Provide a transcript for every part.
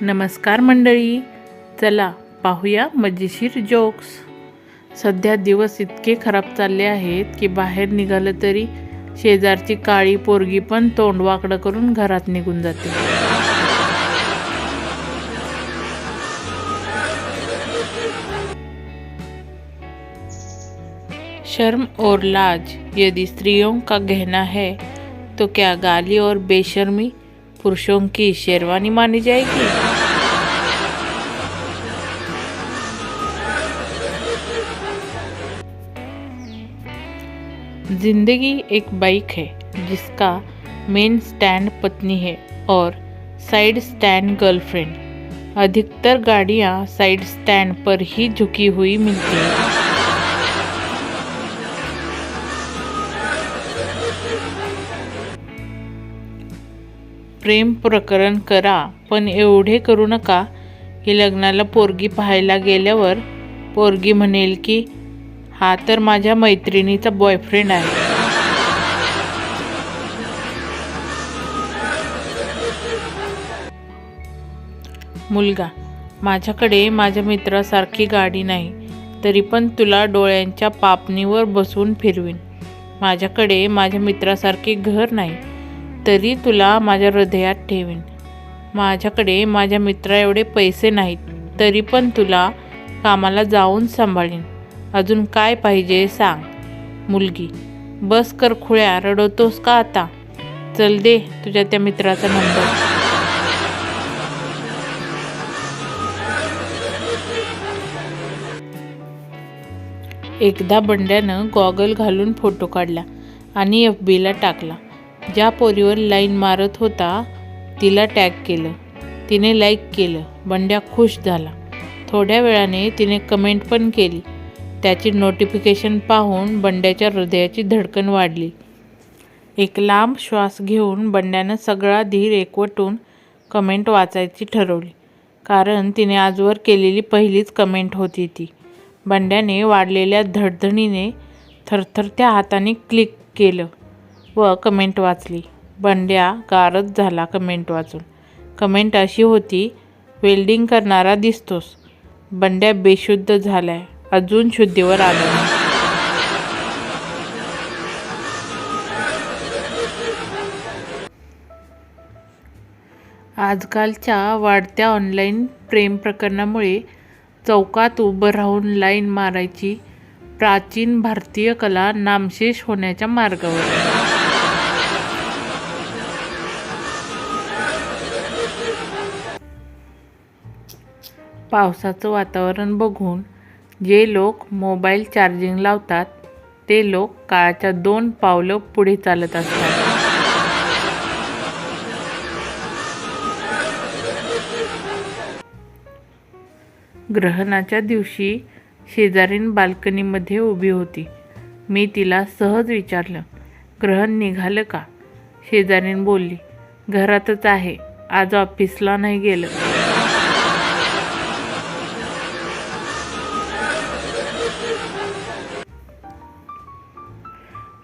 नमस्कार मंडळी चला पाहूया मजेशीर जोक्स. सध्या दिवस इतके खराब चालले आहेत की बाहेर निघालं तरी शेजारची काळी पोरगी पण तोंड वाकडं करून घरात निघून जाते. शर्म और लाज यदि स्त्रियों का गहना है तो क्या गाली और बेशर्मी पुरुषों की शेरवानी मानी जाएगी? जिंदगी एक बाइक है जिसका मेन स्टैंड पत्नी है और साइड स्टैंड गर्लफ्रेंड अधिकतर गाड़ियाँ साइड स्टैंड पर ही झुकी हुई मिलती हैं। प्रेम प्रकरण करा पण एवढे करू नका की लग्नाला पोरगी पाहायला गेल्यावर पोरगी म्हणेल की हा तर माझ्या मैत्रिणीचा बॉयफ्रेंड आहे. मुलगा माझ्याकडे माझ्या मित्रासारखी गाडी नाही तरी पण तुला डोळ्यांच्या पापणीवर बसून फिरवीन. माझ्याकडे माझ्या मित्रासारखे घर नाही तरी तुला माझ्या हृदयात ठेवीन. माझ्याकडे माझ्या मित्रा एवढे पैसे नाहीत तरी पण तुला कामाला जाऊन सांभाळीन. अजून काय पाहिजे सांग. मुलगी बस कर खुळ्या रडवतोस का आता? चल दे तुझ्या त्या मित्राचा नंबर. एकदा बंड्यानं गॉगल घालून फोटो काढला आणि एफ बीला टाकला. ज्या पोरीवर लाईन मारत होता तिला टॅग केलं. तिने लाईक केलं. बंड्या खुश झाला. थोड्या वेळाने तिने कमेंट पण केली. त्याची नोटिफिकेशन पाहून बंड्याच्या हृदयाची धडकन वाढली. एक लांब श्वास घेऊन बंड्यानं सगळा धीर एकवटून कमेंट वाचायची ठरवली. कारण तिने आजवर केलेली पहिलीच कमेंट होती ती. बंड्याने वाढलेल्या धडधडीने थरथरत्या हाताने क्लिक केलं व कमेंट वाचली. बंड्या गारच झाला कमेंट वाचून. कमेंट अशी होती वेल्डिंग करणारा दिसतोस. बंड्या बेशुद्ध झाल्या. अजून शुद्धीवर आलं. नाही आजकालच्या वाढत्या ऑनलाईन प्रेम प्रकरणामुळे चौकात उभं राहून लाईन मारायची प्राचीन भारतीय कला नामशेष होण्याच्या मार्गावर. पावसाचं वातावरण बघून जे लोक मोबाईल चार्जिंग लावतात ते लोक काळाच्या दोन पावलं पुढे चालत असतात. ग्रहणाच्या दिवशी शेजारीन बाल्कनीमध्ये उभी होती. मी तिला सहज विचारलं ग्रहण निघालं का? शेजारीन बोलली घरातच आहे. आज ऑफिसला नाही गेलं.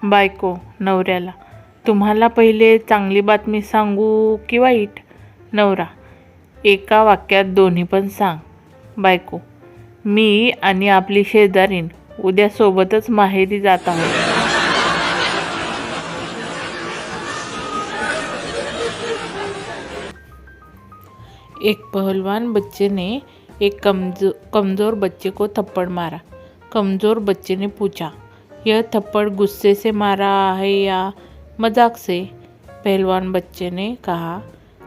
बायको नवऱ्याला. तुम्हाला पहिले चांगली बातमी सांगू की वाईट? नवरा एका वाक्यात दोन्ही पण सांग. बायको मी आणि आपली शेजारीन उद्या सोबतच माहेरी जात आहोत. एक पहलवान बच्चे ने एक कमजो कमज़ोर बच्चे को थप्पड़ मारा. कमज़ोर बच्चे ने पूछा यह थप्पड़ गुस्से से मारा है या मजाक से? पहलवान बच्चे ने कहा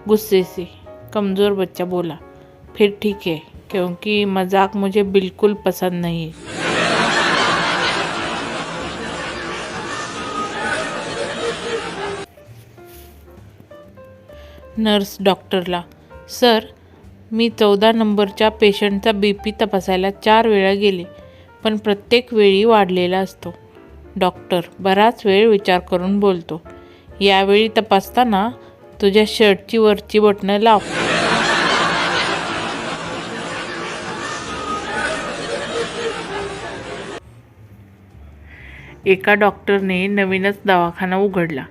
गुस्से से। कमज़ोर बच्चा बोला फिर ठीक है क्योंकि मजाक मुझे बिल्कुल पसंद नहीं है। नर्स डॉक्टरला सर मी चौदा नंबरच्या पेशंटचा बी पी तपासायला चार वेळा गेले पण प्रत्येक वेळी वाढलेला असतो. डॉक्टर बराच वेळ विचार करून बोलतो. यावेळी तपासताना तुझ्या शर्टची वरची बटणं लाव. एका डॉक्टरने नवीनच दवाखाना उघडला.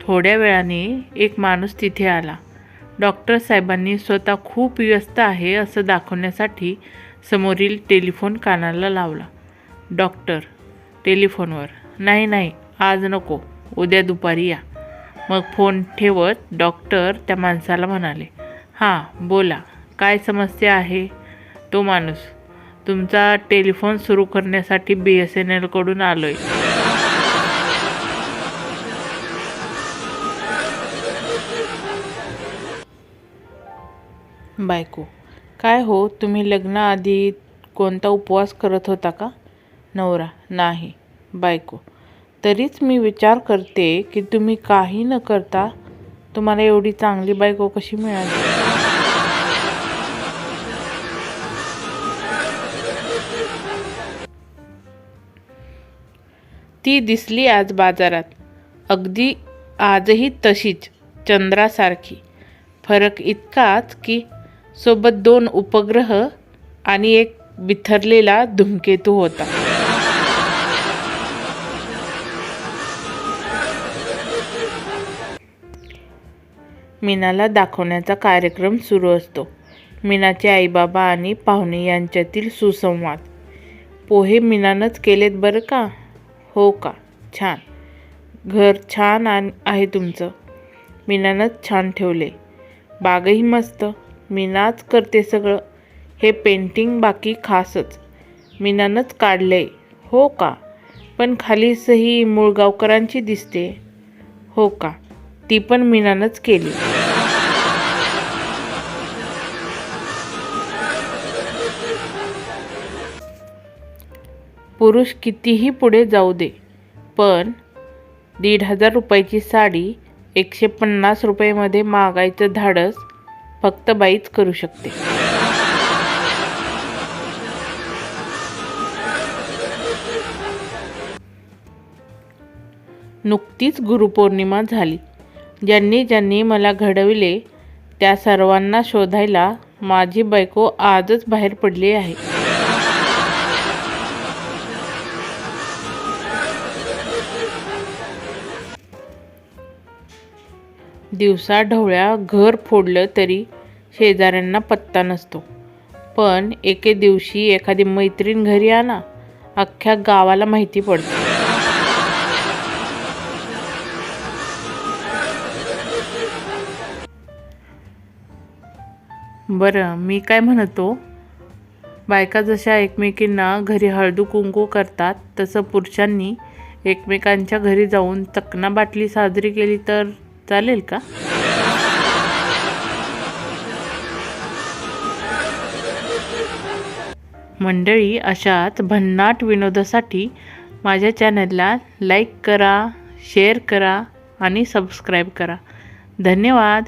थोड्या वेळाने एक माणूस तिथे आला. डॉक्टर साहेबांनी स्वतः खूप व्यस्त आहे असं दाखवण्यासाठी समोरील टेलिफोन कानाला लावला. डॉक्टर टेलिफोनवर. नाही नाही आज नको. उद्या दुपारी या. मग फोन ठेवत डॉक्टर त्या माणसाला म्हणाले हां बोला. काय समस्या आहे? तो माणूस. तुमचा टेलिफोन सुरू करण्यासाठी बी एस एन एलकडून आलो आहे बायको काय हो? तुम्ही लग्नाआधी कोणता उपवास करत होता का? नवरा नाही. बायको. तरीच मी विचार करते की तुम्ही काही न करता तुम्हाला एवढी चांगली बायको कशी मिळाली? ती दिसली आज बाजारात. अगदी आजही तशीच चंद्रासारखी. फरक इतकाच की सोबत दोन उपग्रह आणि एक बिथरलेला धूमकेतू होता. मीनाला दाखवण्याचा कार्यक्रम सुरू असतो. मीनाचे आईबाबा आणि पाहुणे यांच्यातील सुसंवाद. पोहे मीनानंच केलेत बरं का? हो का? छान. घर छान आहे तुमचं. मीनानंच छान ठेवले. बागही मस्त. मीनाच करते सगळं. हे पेंटिंग बाकी खासच. मीनानंच काढलंय. हो का? पण खाली सही मुळगावकरांची दिसते. हो का? ती पण मीनानंच केली. पुरुष कितीही पुढे जाऊ दे पण दीड हजार रुपयाची साडी एकशे पन्नास रुपयेमध्ये मागायचं धाडस फक्त बाईच करू शकते. नुकतीच गुरुपौर्णिमा झाली. ज्यांनी ज्यांनी मला घडविले त्या सर्वांना शोधायला माझी बायको आजच बाहेर पडली आहे. दिवसा ढवळ्या घर फोडलं तरी शेजाऱ्यांना पत्ता नसतो. पण एके दिवशी एखादी मैत्रीण घरी आणा अख्ख्या गावाला माहिती पडते. बरं मी काय म्हणतो? बायका जशा एकमेकींना घरी हळदू कुंकू करतात तसं पुरुषांनी एकमेकांच्या घरी जाऊन चकना बाटली साजरी केली तर चालेल का? मंडळी अशाच भन्नाट विनोदासाठी माझ्या चॅनलला लाईक करा शेअर करा आणि सबस्क्राईब करा. धन्यवाद.